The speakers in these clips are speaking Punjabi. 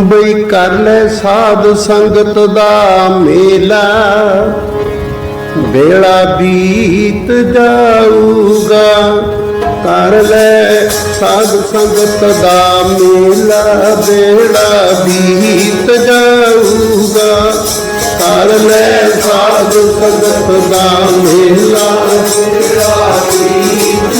ਬਈ ਕਰ ਲੈ ਸਾਧ ਸੰਗਤ ਦਾ ਮੇਲਾ। ਵੇਲਾ ਬੀਤ ਜਾਊਗਾ, ਕਰ ਲੈ ਸਾਧ ਸੰਗਤ ਦਾ ਮੇਲਾ। ਵੇਲਾ ਬੀਤ ਜਾਊਗਾ, ਕਰ ਲੈ ਸਾਧ ਸੰਗਤ ਦਾ ਮੇਲਾ। ਵੇਲਾ ਬੀਤ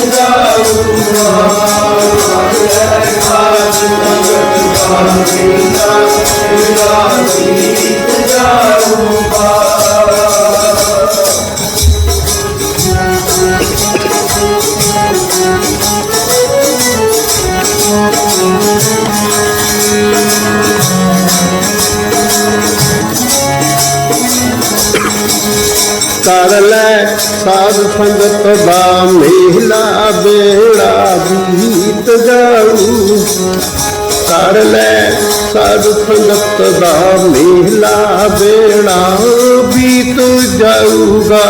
ਕਰ ਲੈ ਸਾਧ ਸੰਗਤ ਦਾ ਮਹਿਲਾ ਬੇੜਾ ਬੀਤ ਜਾਊ। ਕਰ ਲੈ ਸਾਧ ਸੰਗਤ ਦਾ ਮਹਿਲਾ ਬੇੜਾ ਬੀਤ ਜਾਊਗਾ।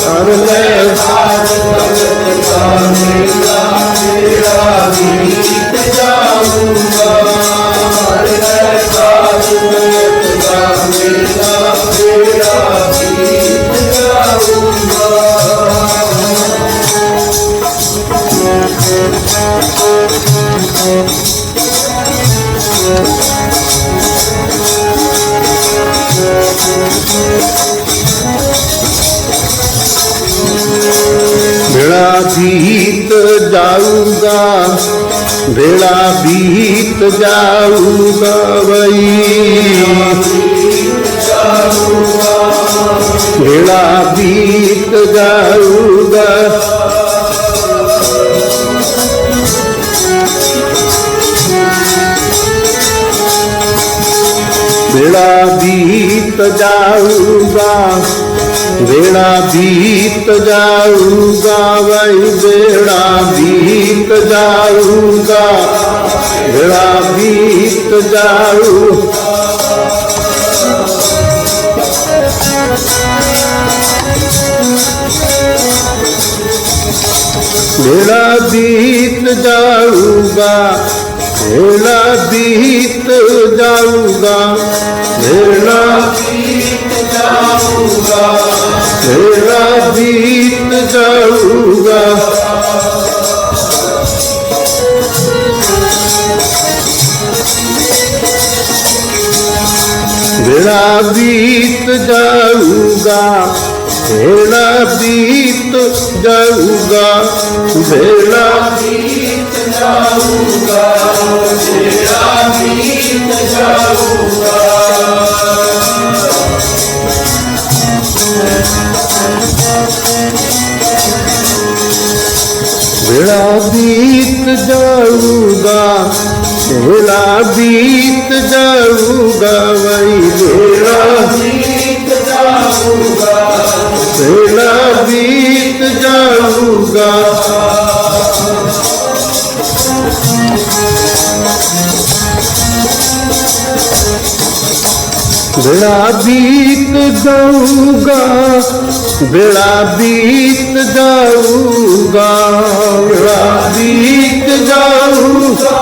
ਕਰ ਲੈ ਸਾਧ ਸੰਗਤ ਦਾ ਮਹਿਲਾ ਬੇੜਾ ਬੀਤ ਜਾਊਗਾ। ਕਰ ਲੈ ਸਾਧ ਸੰਗਤ ਦਾ ਮਹਿਲਾ ਵੇਲਾ ਬੀਤ ਜਾਊਗਾ, ਵੇਲਾ ਬੀਤ ਜਾਊਗਾ ਬਈ। ਵੇਲਾ ਬੀਤ ਜਾਊਗਾ। ਵੇਲਾ ਬੀਤ ਜਾਊਗਾ, ਵੇਲਾ ਬੀਤ ਜਾ जाऊँगा वही बेड़ा बीत जाऊँगा, बेड़ा बीत जाऊ। बेड़ा बीत जाऊँगा भेड़ा बीत जाऊँगा, बेड़ा बीत जाऊँगा। तेरा बीत जाऊंगा तेरा बीत जाऊंगा तेरा बीत जाऊंगा तेरा बीत जाऊंगा तेरा बीत जाऊंगा बीत जाऊंगा बेला बीत जाऊंगा वही बेला बीत जाऊंगा बेला बीत जाऊंगा बेला बीत जाऊंगा ਵੇਲਾ ਬੀਤ ਜਾਊਗਾ ਵੇਲਾ ਬੀਤ ਜਾਊਗਾ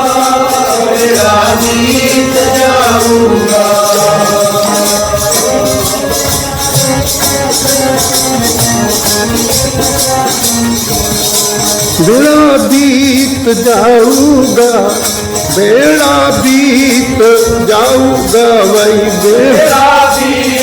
ਵੇਲਾ ਬੀਤ ਜਾਊਗਾ। ਵੇਲਾ ਬੀਤ ਜਾਊਗਾ ਵੇਲਾ ਬੀਤ ਜਾਊਗਾ ਵਈ ਵੇਲਾ ਬੀਤ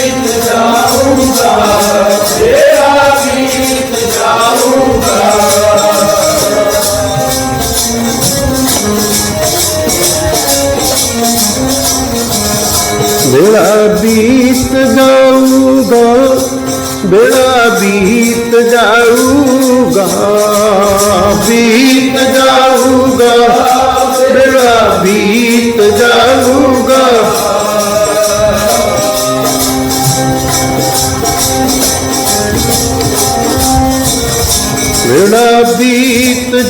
ਬੇੜਾ ਬੀਤ ਜਾਊਗਾ ਬੇੜਾ ਬੀਤ ਜਾਊਗਾ ਬੀਤ ਜਾਊਗਾ ਬੇੜਾ ਬੀਤ ਜਾਊਗਾ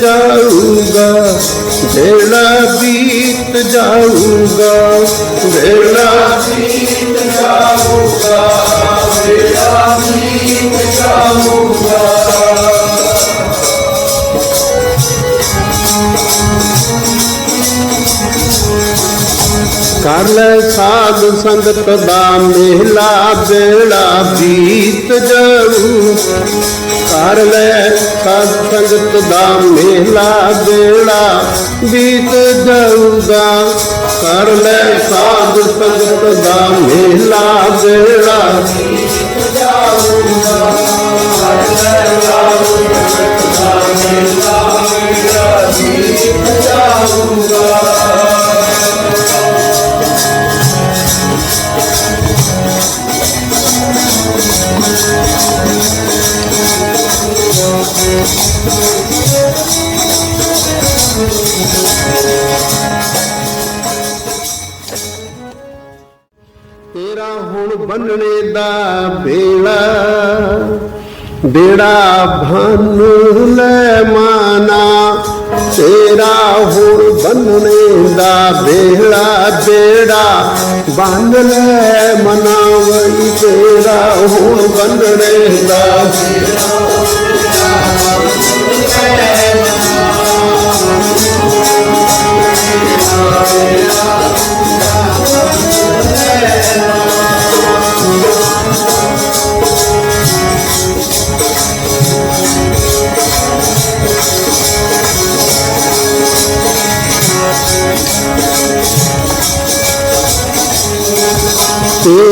ਜਾਊਗਾ, ਵੇਲਾ ਬੀਤ ਜਾਊਗਾ, ਵੇਲਾ ਬੀਤ ਜਾਊਗਾ, ਵੇਲਾ ਬੀਤ ਜਾਊਗਾ। ਕਰ ਲੈ ਸਾਧ ਸੰਗਤ ਦਾ ਮੇਲਾ ਬੇੜਾ ਬੀਤ ਜਾਊ। ਕਰ ਲੈ ਸਾਧ ਸੰਗਤ ਦਾ ਮੇਲਾ ਬੇੜਾ ਬੀਤ ਜਾਊਗਾ। ਕਰ ਲੈ ਸਾਧ ਸੰਗਤ ਦਾ ਮੇਲਾ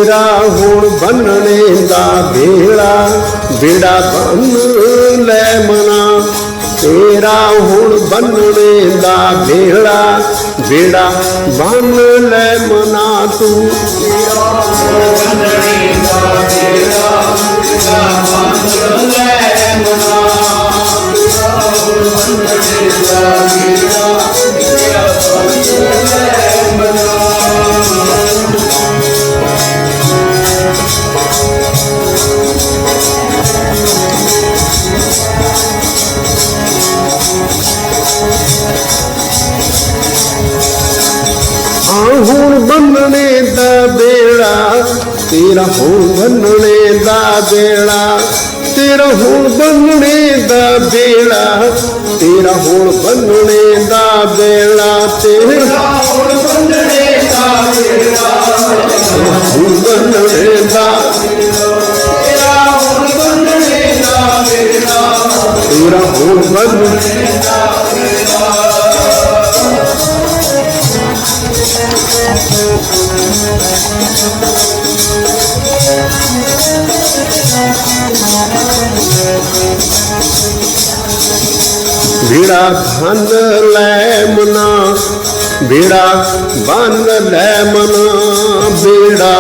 ਤੇਰਾ ਹੁਣ ਬੰਨਣੇ ਦਾ ਵੇਲਾ ਬੇੜਾ ਬੰਨ ਲੈ ਮਨਾ। ਤੇਰਾ ਹੁਣ ਬੰਨਣੇ ਦਾ ਵੇਲਾ ਬੇੜਾ ਬੰਨ ਲੈ ਮਨਾ ਤੂੰ। ਹਾਂ ਹੁਣ ਬੰਨਣੇ ਦਾ ਬੇੜਾ, ਤੇਰਾ ਹੁਣ ਬੰਨਣੇ ਦਾ ਬੇੜਾ, ਤੇਰਾ ਹੁਣ ਬੰਨਣੇ ਦਾ ਬੇੜਾ, ਤੇਰਾ ਹੁਣ ਬੰਨਣੇ ਦਾ ਬੇੜਾ, ਤੇਰਾ ਹੁਣ ਬੰਨਣੇ ਦਾ ਬੇੜਾ ਹੁਣ ਬੰਨਣੇ ਦਾ ਤੇਰਾ ਹੁਣ ਬੰਨਣੇ ਦਾ ਬੇੜਾ, ਤੇਰਾ ਹੁਣ ਬੰਨਣੇ ਬੀੜਾ ਬੰਨ ਲੈ ਮਨਾ ਬੀੜਾ ਬੰਨ ਲੈ ਮਨਾ ਬੀੜਾ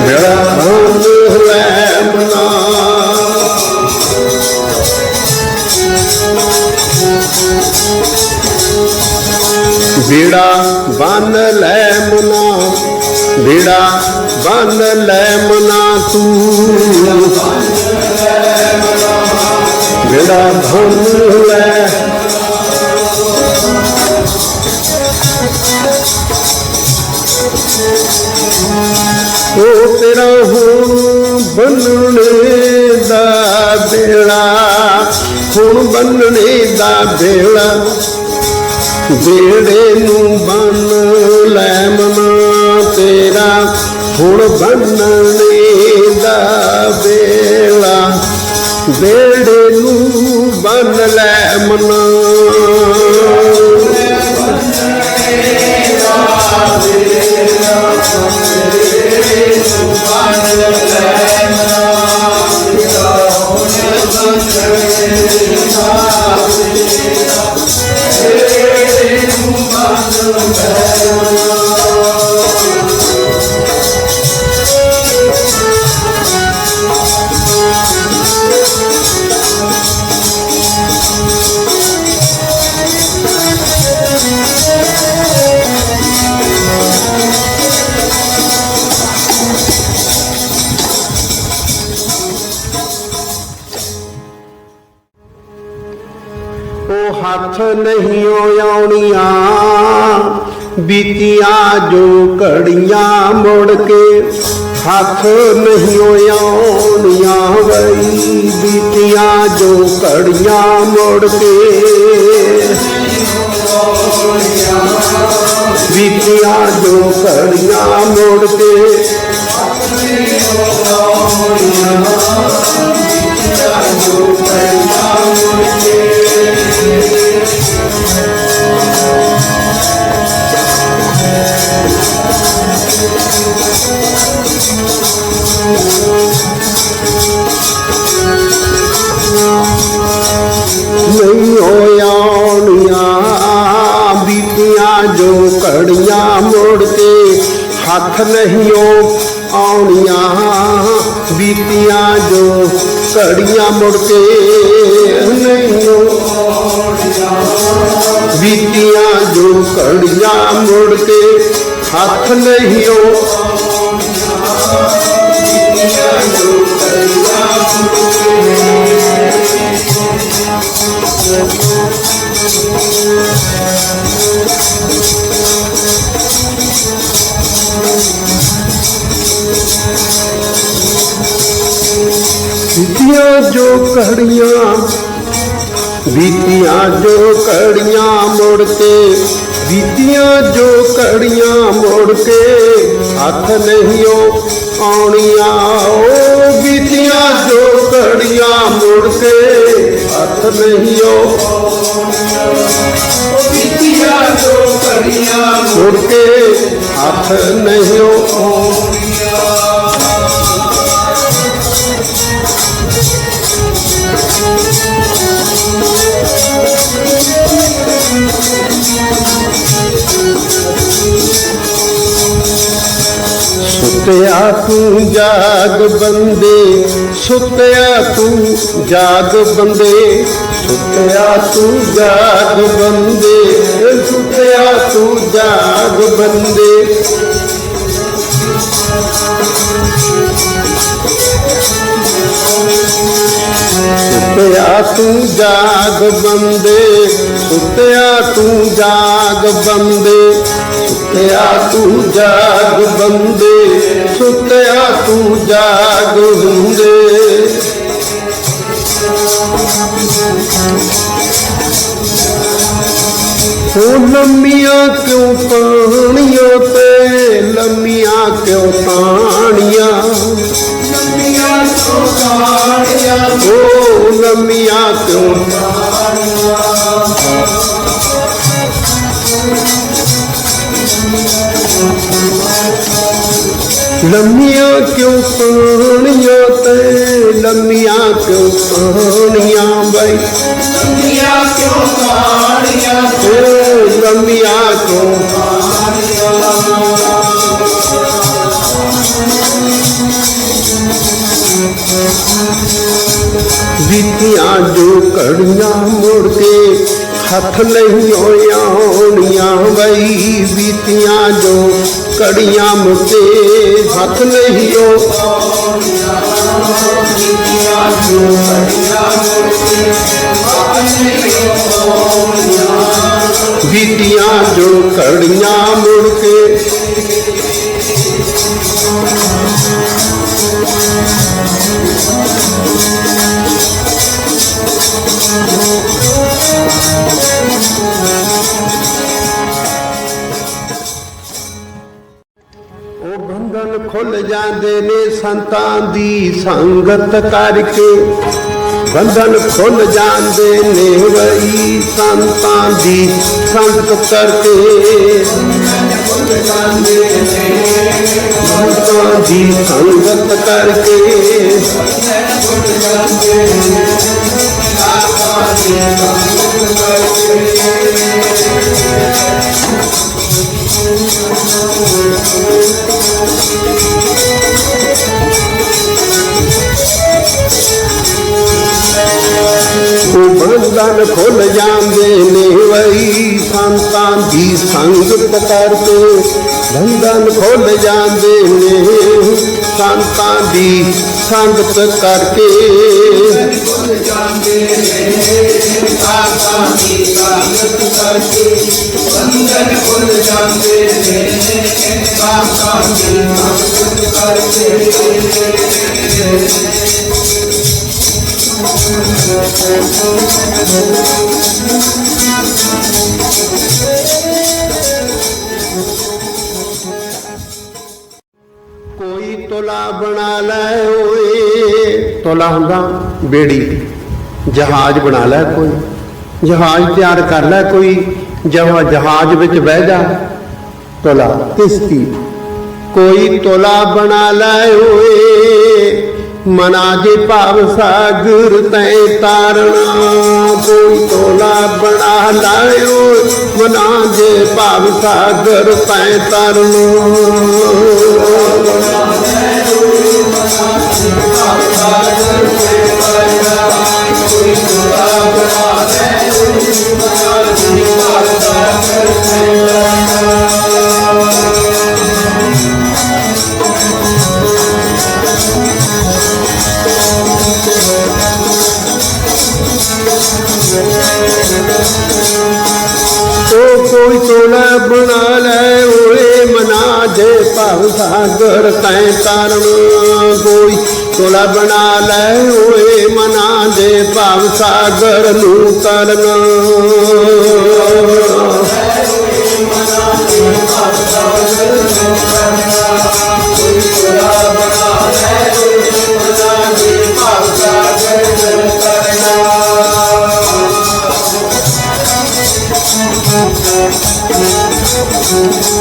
ਬੀੜਾ ਬੰਨ ਲੈ ਬੀੜਾ ਬੰਨ ਲੈ ਮਨਾ ਬੇੜਾ ਬੰਨ ਲੈ ਮਨਾ ਤੂੰ। ਬੇੜਾ ਭੰਨ ਲੈ। ਉਹ ਤੇਰਾ ਹੁਣ ਬੰਨਣੇ ਦਾ ਬੇੜਾ ਹੁਣ ਬੰਨਣੇ ਦਾ ਬੇੜਾ ਬੇੜੇ ਨੂੰ ਬੰਨ ਲੈ ਮਨਾ ਤੇਰਾ। ਹੁਣ ਬੰਨਣੇ ਦਾ ਬੇੜਾ ਬੇੜੇ ਨੂੰ ਬੰਨ ਲੈ ਮਨਾ ਉਹ ਬੀਤੀਆਂ ਜੋ ਘੜੀਆਂ ਮੁੜ ਕੇ ਹੱਥ ਨਹੀਂ ਆਉਣੀਆਂ ਵਈ। ਬੀਤੀਆਂ ਜੋ ਘੜੀਆਂ ਮੁੜ ਕੇ ਬੀਤੀਆਂ ਜੋ ਘੜੀਆਂ ਮੁੜ ਕੇ ਮੁੜ ਕੇ ਨਹੀਂ ਬੀਤੀਆਂ ਜੋ ਘੜੀਆਂ ਮੁੜ ਕੇ ਹੱਥ ਨਹੀਂ ਉਹ ਜੋ ਘੜੀਆਂ ਬੀਤੀਆਂ ਜੋ ਘੜੀਆਂ ਮੁੜ ਕੇ ਬੀਤੀਆਂ ਜੋ ਘੜੀਆਂ ਮੁੜ ਕੇ ਹੱਥ ਨਹੀਂ ਉਹ ਆਉਣੀਆਂ ਓ ਬੀਤੀਆਂ ਜੋ ਘੜੀਆਂ ਮੁੜ ਕੇ ਹੱਥ ਨਹੀਂ ਉਹ ਬੀਤੀਆਂ ਜੋ ਘੜੀਆਂ ਮੁੜ ਸੁੱਤਿਆ ਤੂੰ ਜਾਗ ਬੰਦੇ ਸੁੱਤਿਆ ਤੂੰ ਜਾਗ ਬੰਦੇ ਸੁੱਤਿਆ ਤੂੰ ਜਾਗ ਬੰਦੇ ਸੁੱਤਿਆ ਤੂੰ ਜਾਗ ਬੰਦੇ। ਸੁੱਤਿਆ ਤੂੰ ਜਾਗ ਬੰਦੇ ਸੁੱਤਿਆ ਤੂੰ ਜਾਗ ਬੰਦੇ। ਸੁੱਤਿਆ ਤੂੰ ਜਾਗ ਬੰਦੇ, ਸੁੱਤਿਆ ਤੂੰ ਜਾਗ ਹੁੰਦੇ। ਉਹ ਲੰਮੀਆਂ ਕਿਉਂ ਪਾਣੀਆਂ ਤੇ, ਲੰਮੀਆਂ ਕਿਉਂ ਤਾਣੀਆਂ? ਲੰਮੀਆਂ ਕਿਉਂ ਤਾਣੀਆਂ ਉਹ ਲੰਮੀਆਂ ਕਿਉਂ ਲੰਮੀਆਂ ਕਿਉਂ ਪਾਣੀਆਂ ਤੇ ਲੰਮੀਆਂ ਕਿਉਂ ਪਾਣੀਆਂ ਬਈ? ਲੰਮੀਆਂ ਕਿਉਂ ਕਾਣੀਆਂ ਓ ਲੰਮੀਆਂ ਕਿਉਂ ਬੀਤੀਆਂ ਜੋ ਘੜੀਆਂ ਮੁੜ ਕੇ ਹੱਥ ਨਹੀਂ ਹੋਈਆਂ ਹੋਣੀਆਂ ਬਈ। ਬੀਤੀਆਂ ਜੋ ਕੜੀਆਂ ਮੁੜ ਕੇ ਹੱਥ ਨਹੀਂ ਹੋ ਬੀਤੀਆਂ ਜੋ ਘੜੀਆਂ ਮੁੜ ਕੇ ਜਾਂਦੇ ਨੇ ਸੰਤਾਂ ਦੀ ਸੰਗਤ ਕਰਕੇ। ਬੰਧਨ ਖੁੱਲ ਜਾਂਦੇ ਨੇ ਵਈ ਸੰਤਾਂ ਦੀ ਸੰਗਤ ਕਰਕੇ। ਸੰਤਾਂ ਦੀ ਸੰਗਤ ਕਰਕੇ। ਉਹ ਬੰਧਨ ਖੁੱਲ ਜਾਂਦੇ ਨੇ ਵਈ। ਸੰਤਾਂ ਦੀ ਸੰਗਤ ਕਰਕੇ ਬੰਧਨ ਖੁੱਲ ਜਾਂਦੇ ਨੇ। ਸੰਤਾਂ ਦੀ ਸੰਗਤ ਕਰਕੇ ਖੁੱਲ ਜਾਂਦੇ ਨੇ ਸਾਤਾਂ ਦੀ ਸੰਗਤ ਕਰਕੇ ਬੰਧਨ ਖੁੱਲ ਜਾਂਦੇ ਨੇ ਸਾਤਾਂ ਦੀ ਸੰਗਤ ਕਰਕੇ ਕੋਈ ਤੁਲਾ ਬਣਾ ਲੈ ਓਏ। ਤੁਲਾ ਹੁੰਦਾ ਬੇੜੀ। ਜਹਾਜ਼ ਬਣਾ ਲੈ ਕੋਈ। ਜਹਾਜ਼ ਤਿਆਰ ਕਰ ਲੈ ਕੋਈ। ਜਵਾ ਜਹਾਜ਼ ਵਿੱਚ ਬਹਿ ਜਾ। ਤੁਲਾ ਕਿਸਤੀ ਕੋਈ ਤੁਲਾ ਬਣਾ ਲੈ ਓਏ। ਮਨਾ ਜੇ ਭਾਵ ਸਾਗਰ ਤੈ ਤਾਰਨਾ ਕੋਈ ਤੋਲਾ ਬਣਾ ਲੈ ਮਨਾ ਜੇ ਭਾਵ ਸਾਗਰ ਤੈ ਤਾਰਨਾ ਤੈ ਤਰਨ ਕੋਈ ਤੋਲਾ ਬਣਾ ਲੈ ਓਏ ਮਨਾ ਦੇ ਭਵ ਸਾਗਰ ਨੂੰ ਤਰਨ ਮੇਰੀ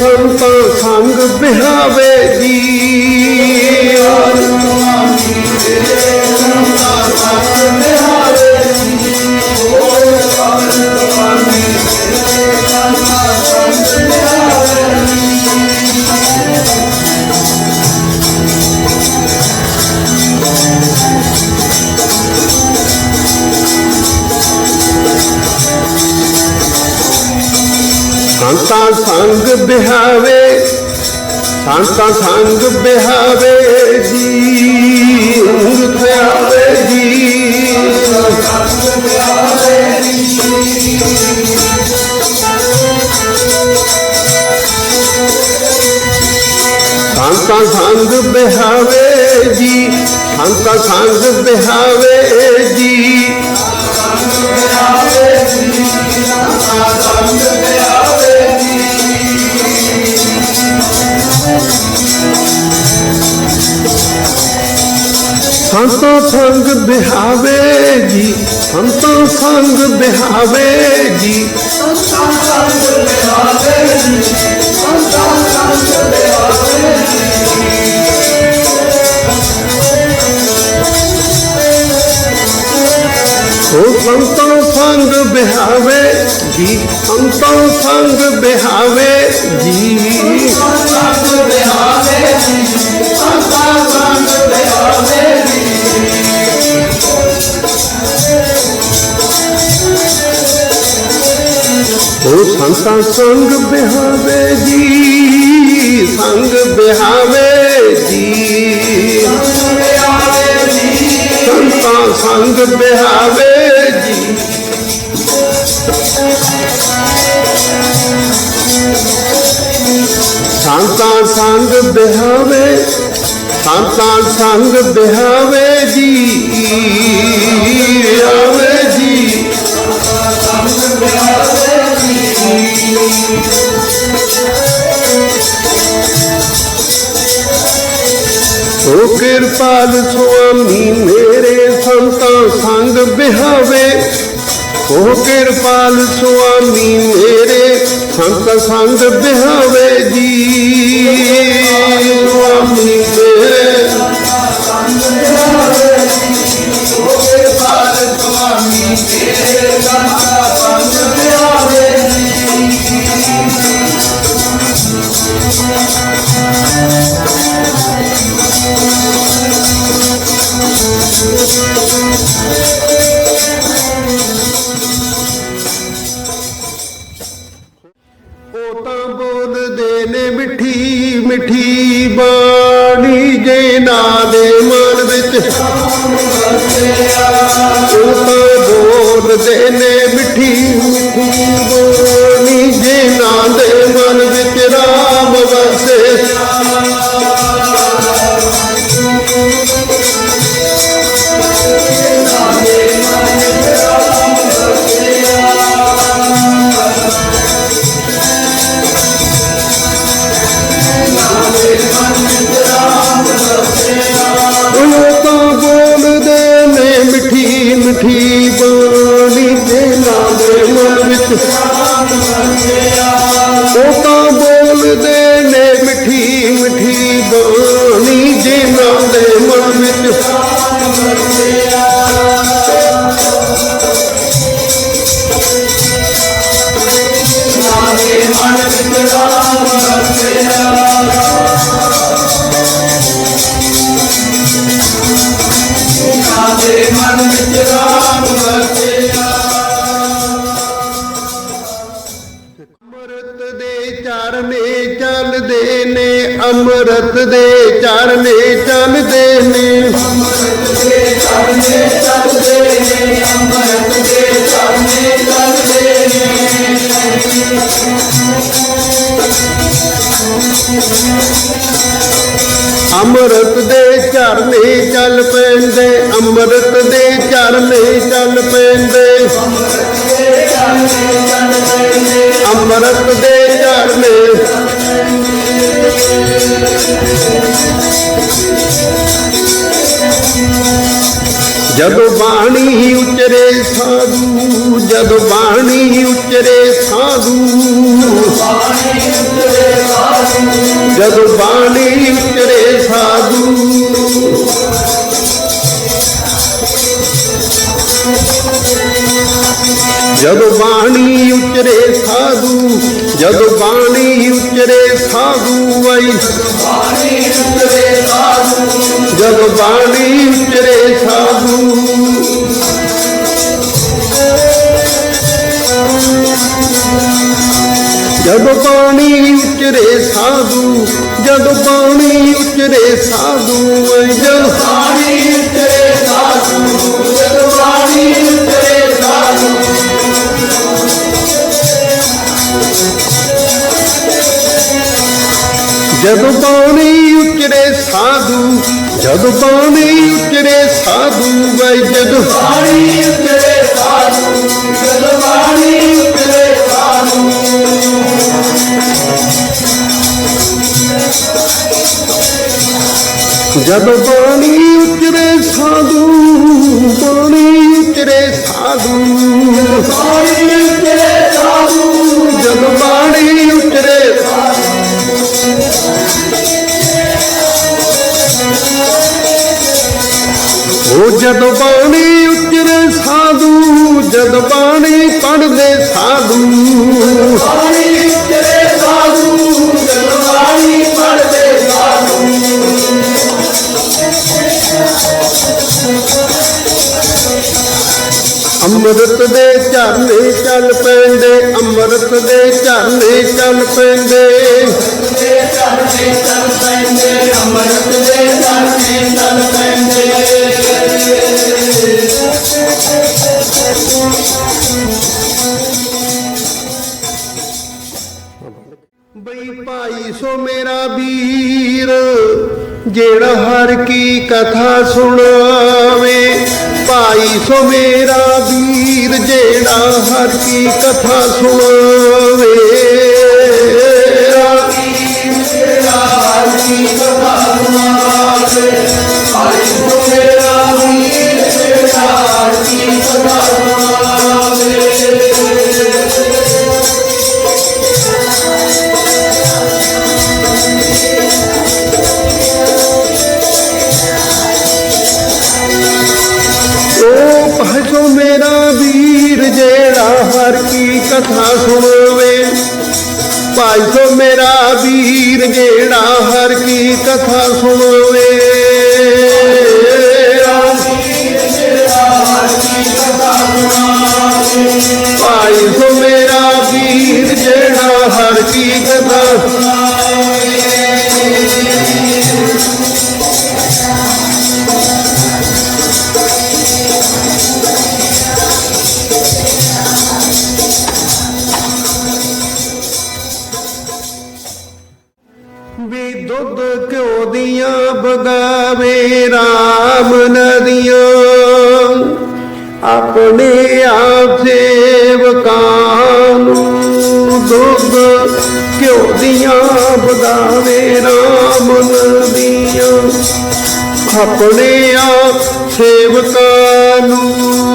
ਸੰਤਾਂ ਸੰਗ ਬਿਹਾਵੇ ਜੀ ਸੰਤਾਂ ਸੰਗ ਬਿਹਾਵੇ, ਸੰਤਾਂ ਸੰਗ ਬਿਹਾਵੇ ਜੀ ਉਂਗ ਆਵੇ ਜੀ। ਸੰਤਾਂ ਸੰਗ ਬਿਹਾਵੇ ਜੀ, ਸੰਤਾਂ ਸੰਗ ਬਿਹਾਵੇ ਜੀ। ਸੰਤ ਸੰਤਾਂ ਸੰਗ ਬਿਹਾਵੇ ਜੀ ਸੰਤਾਂ ਸੰਗ ਬਿਹਾਵੇ ਜੀ ਸੰਤਾਂ ਸੰਗ ਬਿਹਾਵੇ ਜੀ। ਸੰਗ ਬਿਹਾਵੇ ਜੀ, ਸੰਗ ਬਿਹਾਵੇ ਜੀ। ਬਿਹਾਵੇ ਜੀ ਸੰਤਾਂ ਸੰਗ ਬਿਹਾਵੇ ਜੀ। ਸੰਤਾਂ ਸੰਗ ਬਿਹਾਵੇ, ਸੰਤਾਂ ਸੰਗ ਬਿਹਾਵੇ ਕਿਰਪਾਲ ਸੁਆਮੀ ਮੇਰੇ ਸੰਤਾਂ ਸੰਗ ਬਿਹਾਵੇ। ਓ ਕਿਰਪਾਲ ਸੁਆਮੀ ਮੇਰੇ ਸੰਤ ਸੰਗ ਬਿਹਾਵੇ ਜੀ। ਸੁਆਮੀ ਉਹ ਬੋਲਦੇ ਨੇ ਮਿੱਠੀ ਮਿੱਠੀ ਬਾਣੀ ਉਚਰੇ ਸਾਧੂ। ਜਦੋਂ ਬਾਣੀ ਉਚਰੇ ਸਾਧੂ। ਜਦੋਂ ਬਾਣੀ ਉਚਰੇ ਸਾਧੂ, ਜਦੋਂ ਬਾਣੀ ਉਚਰੇ ਸਾਧੂ ਆਈ। ਪਾਣੀ ਬਾਣੀ ਉਚਰੇ ਸਾਧੂ। ਜਦ ਪਾਣੀ ਉਚਰੇ ਸਾਧੂ, ਜਦ ਪਾਣੀ ਉਚਰੇ ਸਾਧੂ ਜਦ ਪਾਣੀ ਉਤਰੇ ਸਾਧੂ ਜਦ ਪਾਣੀ ਉਤਰੇ ਸਾਧੂ। ਜਦੋਂ ਬਾਣੀ ਉਚਰੇ ਸਾਧੂ, ਜਦੋਂ ਬਾਣੀ ਉਚਰੇ ਸਾਧੂ, ਵੇ ਜਦੋਂ ਜਦ ਬਾਣੀ ਉਚਰੇ ਸਾਧੂ ਬਾਣੀ ਉਚਰੇ ਸਾਧੂ ਅੰਮ੍ਰਿਤ ਦੇ ਝਰਨੇ ਚੱਲ ਪੈਂਦੇ, ਅੰਮ੍ਰਿਤ ਦੇ ਝਰਨੇ ਚੱਲ ਪੈਂਦੇ। ਅੰਮ੍ਰਿਤ ਦੇ ਚਰਨੇ ਚੱਲ ਪੈਂਦੇ ਬਈ ਭਾਈ ਸੋ ਮੇਰਾ ਵੀਰ, ਜਿਹੜਾ ਹਰ ਕੀ ਕਥਾ ਸੁਣਾਵੇ, ਭਾਈ ਸੋ ਮੇਰਾ ਵੀਰ ਜਿਹੜਾ ਹਰ ਕੀ ਕਥਾ ਸੁਣਾਵੇ। ਭਾਈ ਸੋ ਮੇਰਾ ਵੀਰ, ਜਿਹੜਾ ਹਰ ਕੀ ਕਥਾ ਸੁਣਾਵੇ। ਭਾਈ ਸੋ ਮੇਰਾ ਵੀਰ, ਜਿਹੜਾ ਹਰ ਕੀ ਕਥਾ ਸੇਵਕਾਂ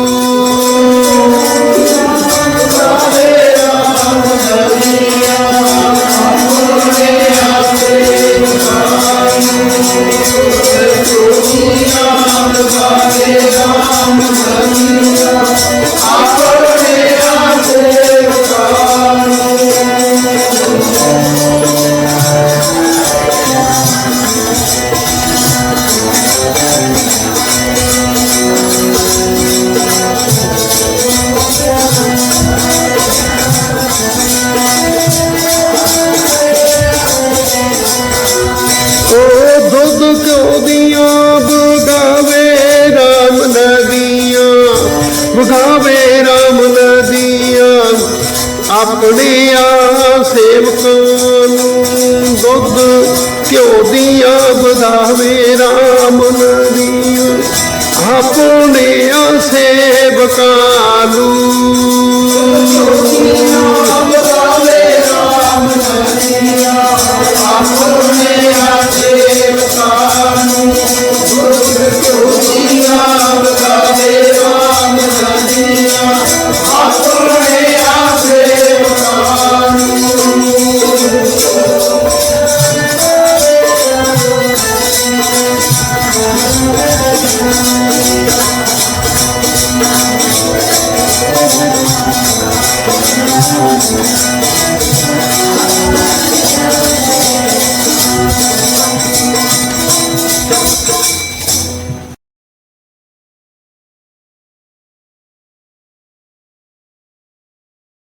ਦੀਆਂ ਬਗਾਵੇ ਰਾਮ ਆਪਣੇ ਸੇਵਕਾਂ ਨੂੰ